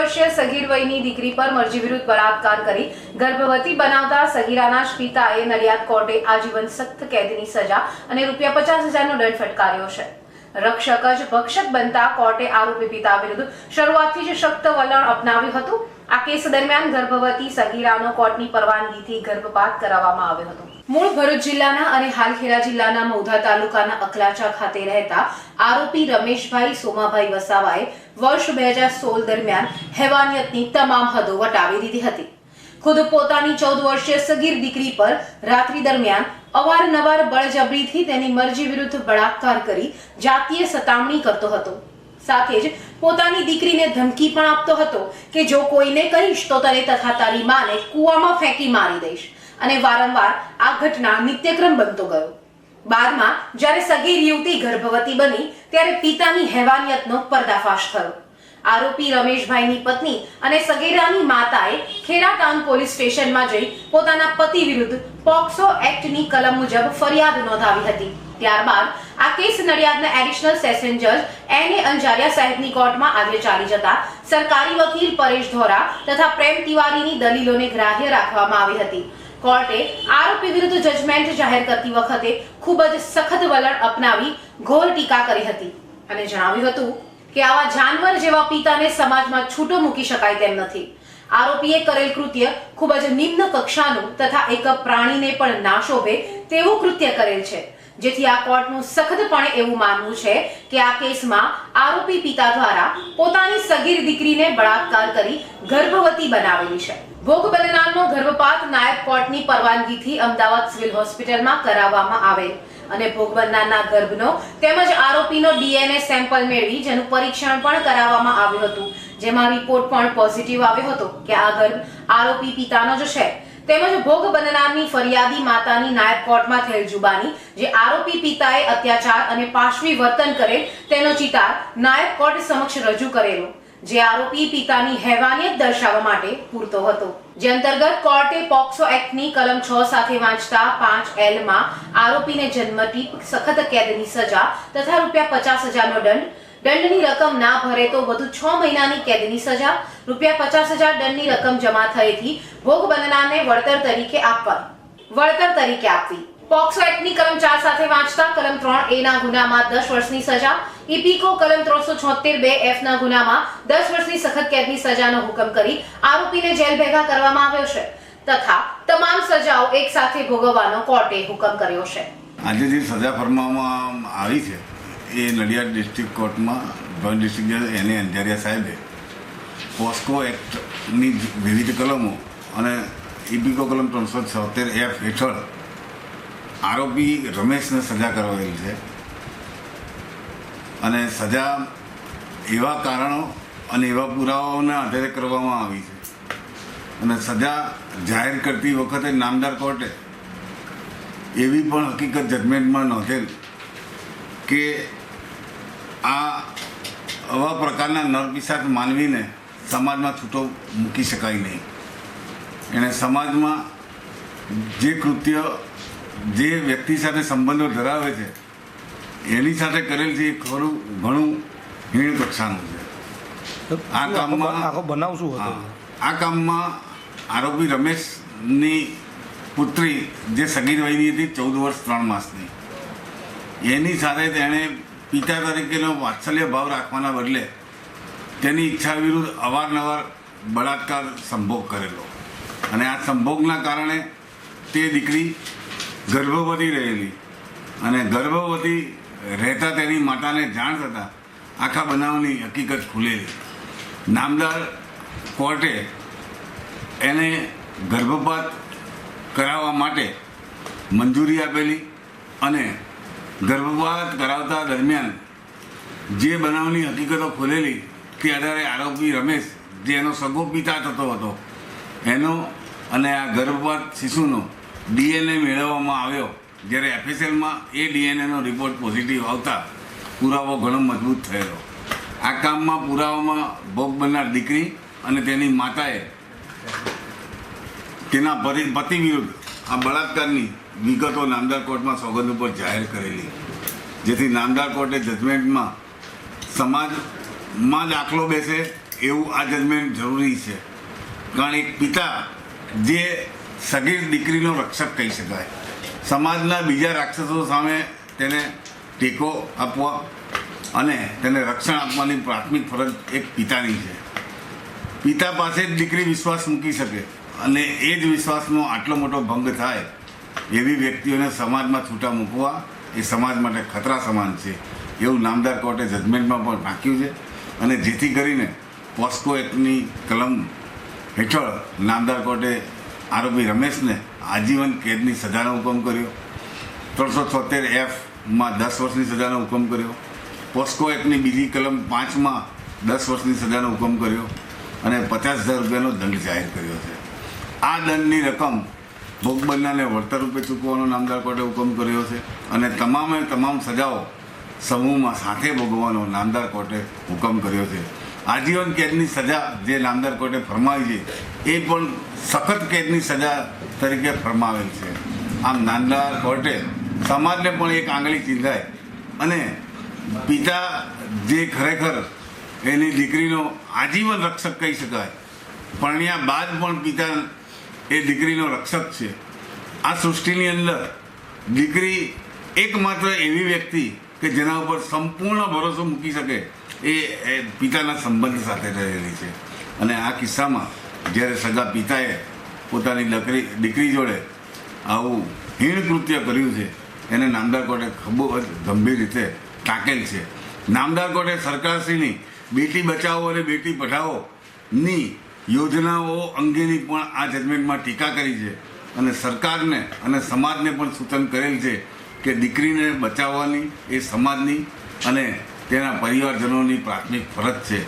વર્ષીય સગીર વયની દીકરી પર મરજી વિરુદ્ધ બળાત્કાર કરી ગર્ભવતી બનાવતા સગીરાના જ પિતાએ નડિયાદ કોર્ટે આજીવન સખ્ત કેદની સજા અને રૂપિયા પચાસ હજારનો દંડ ફટકાર્યો છે. રક્ષક જ ભક્ષક બનતા કોર્ટે આરોપી પિતા વિરુદ્ધ શરૂઆતથી જ સખ્ત વલણ અપનાવ્યું હતું. આ કેસ દરમિયાન ગર્ભવતી સગીરાનો કોર્ટની પરવાનગીથી ગર્ભપાત કરાવવામાં આવ્યો હતો. મૂળ ભરૂચ જિલ્લાના અને હાલ ખેડા જિલ્લાના મૌધા તાલુકાના અકલાચા ખાતે રહેતા આરોપી રમેશભાઈ સોમાભાઈ વસાવાએ વર્ષ બે હજાર સોળ દરમિયાન હેવાનિયતની તમામ હદો વટાવી દીધી હતી. ખુદ પોતાની ચૌદ વર્ષીય સગીર દીકરી પર રાત્રિ દરમિયાન અવારનવાર બળજબરીથી તેની મરજી વિરુદ્ધ બળાત્કાર કરી જાતીય સતામણી કરતો હતો. સાથે જ પોતાની દીકરીને ધમકી પણ આપતો હતો કે જો કોઈને કહીશ તો તને તથા તારી માને કૂવામાં ફેંકી મારી દઈશ. અને વારંવાર આ ઘટના નિત્યક્રમ બનતો ગયો. બાદમાં જ્યારે સગીર યુવતી ગર્ભવતી બની, ત્યારે પિતાની હેવાનિયતનો પર્દાફાશ થયો. આરોપી રમેશભાઈની પત્ની અને સગીરાની માતાએ ખેડા ટાઉન પોલીસ સ્ટેશનમાં જઈ પોતાના પતિ વિરુદ્ધ પોક્સો એક્ટની કલમ મુજબ ફરિયાદ નોંધાવી હતી. ત્યારબાદ આ કેસ નડિયાદના એડિશનલ સેશન જજ એન એ અંજારિયા સાહેબની કોર્ટમાં આજે ચાલી જતા સરકારી વકીલ પરેશ ધોરા તથા પ્રેમ તિવારીની દલીલોને ગ્રાહ્ય રાખવામાં આવી હતી. કોર્ટે આરોપી વિરુદ્ધ જજમેન્ટ જાહેર કરતી વખતે ખૂબ જ સખત વલણ અપનાવી ઘોર ટીકા કરી હતી. અને જણાવ્યું હતું કે આવા જાનવર જેવા પિતાને સમાજમાં છૂટો મૂકી શકાય તેમ નથી. આરોપીએ કરેલ કૃત્ય ખૂબ જ નિમ્ન કક્ષાનું તથા એક પ્રાણીને પણ ના શોભે તેવું કૃત્ય કરેલ છે. જેથી આ કોર્ટનું સખતપણે એવું માનવું છે કે આ કેસમાં આરોપી પિતા દ્વારા પોતાની સગીર દીકરીને બળાત્કાર કરી ગર્ભવતી બનાવેલી છે. ભોગ બનનારનો ગર્ભપાત નાયબ કોર્ટની પરવાનગીથી અમદાવાદ સિવિલ હોસ્પિટલમાં કરાવવામાં આવેલ અને ભોગ ગર્ભનો તેમજ આરોપીનો ડીએનએ સેમ્પલ મેળવી જેનું પરીક્ષણ પણ કરાવવામાં આવ્યું હતું. જેમાં રિપોર્ટ પણ પોઝિટિવ આવ્યો હતો કે આ ગર્ભ આરોપી પિતાનો જ છે. તેમજ ભોગ બનનારની ફરિયાદી માતાની નાયબ કોર્ટમાં થયેલ જુબાની, જે આરોપી પિતાએ અત્યાચાર અને પાશવી વર્તન કરેલ તેનો ચિતાર નાયબ કોર્ટ સમક્ષ રજૂ કરેલો, જે આરોપી પિતાની હેવાનિયત દર્શાવવા માટે પૂરતો હતો. જે અંતર્ગત કોર્ટે પોક્સો એક્ટની કલમ છ સાથે વાંચતા પાંચ એલમાં આરોપીને જન્મથી સખત કેદની સજા તથા રૂપિયા પચાસ હજારનો દંડ દંડની રકમ ના ભરે તો વધુ છ મહિનાની કેદની સજા. રૂપિયા પચાસ હજાર દંડની રકમ જમા થયેથી ભોગ બનનારને વળતર તરીકે આપવા. વળતર તરીકે આપવી. પોક્સો એક્ટની કલમ ચાર સાથે વાંચતા કલમ ત્રણ એ ના ગુનામાં દસ વર્ષની સજા. ઇપીકો કલમ ત્રણસો છોતેર બે એફ ના ગુનામાં દસ વર્ષની સખત કેદની સજાનો હુકમ કરી આરોપીને જેલ ભેગા કરવામાં આવ્યો છે. તથા તમામ સજાઓ એક સાથે ભોગવવાનો કોર્ટે હુકમ કર્યો છે. આજે જે સજા ફરમાવવામાં આવી છે એ નડિયાદ ડિસ્ટ્રિક્ટ કોર્ટમાં જોઈન્ટ ડિસ્ટ્રિક્ટ જજ એને અંજારિયા સાહેબે પોસ્કો એક્ટની વિવિધ કલમો અને ઇબીકો કલમ ત્રણસો છોતેર એફ હેઠળ આરોપી રમેશને સજા કરવાયેલી છે. અને સજા એવા કારણો અને એવા પુરાવાઓના આધારે કરવામાં આવી છે. અને સજા જાહેર કરતી વખતે નામદાર કોર્ટે એવી પણ હકીકત જજમેન્ટમાં નોંધેલ કે આ આવા પ્રકારના નરપિશાચ માનવીને સમાજમાં છૂટો મૂકી શકાય નહીં. એણે સમાજમાં જે કૃત્ય જે વ્યક્તિ સાથે સંબંધો ધરાવે છે એની સાથે કરેલ છે એ ખરું ઘણું હીણ કક્ષાનું છે. આ કામમાં આખો બનાવ શું હતો. આ કામમાં આરોપી રમેશની પુત્રી જે સગીર વયની હતી ચૌદ વર્ષ ત્રણ માસની એની સાથે તેણે પિતા તરીકેનો વાત્સલ્ય ભાવ રાખવાના બદલે તેની ઈચ્છા વિરુદ્ધ અવારનવાર બળાત્કાર સંભોગ કરેલો. અને આ સંભોગના કારણે તે દીકરી ગર્ભવતી રહેલી અને ગર્ભવતી રહેતા તેની માતાને જાણ થતાં આખા બનાવની હકીકત ખુલેલી. નામદાર કોર્ટે એને ગર્ભપાત કરાવવા માટે મંજૂરી આપેલી અને ગર્ભપાત કરાવતા દરમિયાન જે બનાવની હકીકતો ખોલેલી તે આધારે આરોપી રમેશ, જે એનો સગો પિતા થતો હતો, એનો અને આ ગર્ભપાત શિશુનો ડીએનએ મેળવવામાં આવ્યો. જ્યારે એફએસએલમાં એ ડીએનએનો રિપોર્ટ પોઝિટિવ આવતા પુરાવો ઘણો મજબૂત થયેલો. આ કામમાં પુરાવામાં ભોગ બનનાર દીકરી અને તેની માતાએ તેના પતિ વિરુદ્ધ આ બળાત્કારની વિગતો નામદાર કોર્ટમાં સોગંદ ઉપર જાહેર કરેલી. જેથી નામદાર કોર્ટે જજમેન્ટમાં સમાજમાં દાખલો બેસે એવું આ જજમેન્ટ જરૂરી છે. કારણ એક પિતા જે સગીર દીકરીનો રક્ષક કહી શકાય. સમાજના બીજા રાક્ષસો સામે તેને ટેકો આપવા અને તેને રક્ષણ આપવાની પ્રાથમિક ફરજ એક પિતાની છે. પિતા પાસે જ દીકરી વિશ્વાસ મૂકી શકે અને એ જ વિશ્વાસનો આટલો મોટો ભંગ થાય એવી વ્યક્તિઓને સમાજમાં છૂટા મૂકવા એ સમાજ માટે ખતરા સમાન છે. એવું નામદાર કોર્ટે જજમેન્ટમાં પણ નાખ્યું છે. અને જેથી કરીને પોસ્કો એક્ટની કલમ હેઠળ નામદાર કોર્ટે આરોપી રમેશને આજીવન કેદની સજાનો હુકમ કર્યો. ત્રણસો છોતેર એફમાં દસ વર્ષની સજાનો હુકમ કર્યો. પોસ્કો એક્ટની બીજી કલમ પાંચમાં દસ વર્ષની સજાનો હુકમ કર્યો. અને પચાસ હજાર રૂપિયાનો દંડ જાહેર કર્યો છે. આ દંડની રકમ ભોગ બનનારને વળતર નામદાર કોર્ટે હુકમ કર્યો છે. અને તમામે તમામ સજાઓ સમૂહમાં સાથે ભોગવવાનો નામદાર કોર્ટે હુકમ કર્યો છે. આજીવન કેદની સજા જે નામદાર કોર્ટે ફરમાવી છે, એ પણ સખત કેદની સજા તરીકે ફરમાવેલ છે. આમ નામદાર કોર્ટે સમાજને પણ એક આંગળી ચીંધાય અને પિતા જે ખરેખર એની દીકરીનો આજીવન રક્ષક કહી શકાય. પરણ્યા બાદ પણ પિતા એ દીકરીનો રક્ષક છે. આ સૃષ્ટિની અંદર દીકરી એકમાત્ર એવી વ્યક્તિ કે જેના ઉપર સંપૂર્ણ ભરોસો મૂકી શકે એ પિતાના સંબંધ સાથે રહેલી છે. અને આ કિસ્સામાં જ્યારે સગા પિતાએ પોતાની દીકરી દીકરી જોડે આવું હીણ કૃત્ય કર્યું છે, એને નામદાર કોર્ટે ખૂબ જ ગંભીર રીતે ટાંકેલ છે. નામદાર કોર્ટે સરકારશ્રીની બેટી બચાવો અને બેટી પઢાઓની યોજનાઓ અંગેની પણ આ જજમેન્ટમાં ટીકા કરી છે અને સરકારને અને સમાજને પણ સૂચન કરેલ છે કે દીકરીને બચાવવાની એ સમાજની અને તેના પરિવારજનોની પ્રાથમિક ફરજ છે.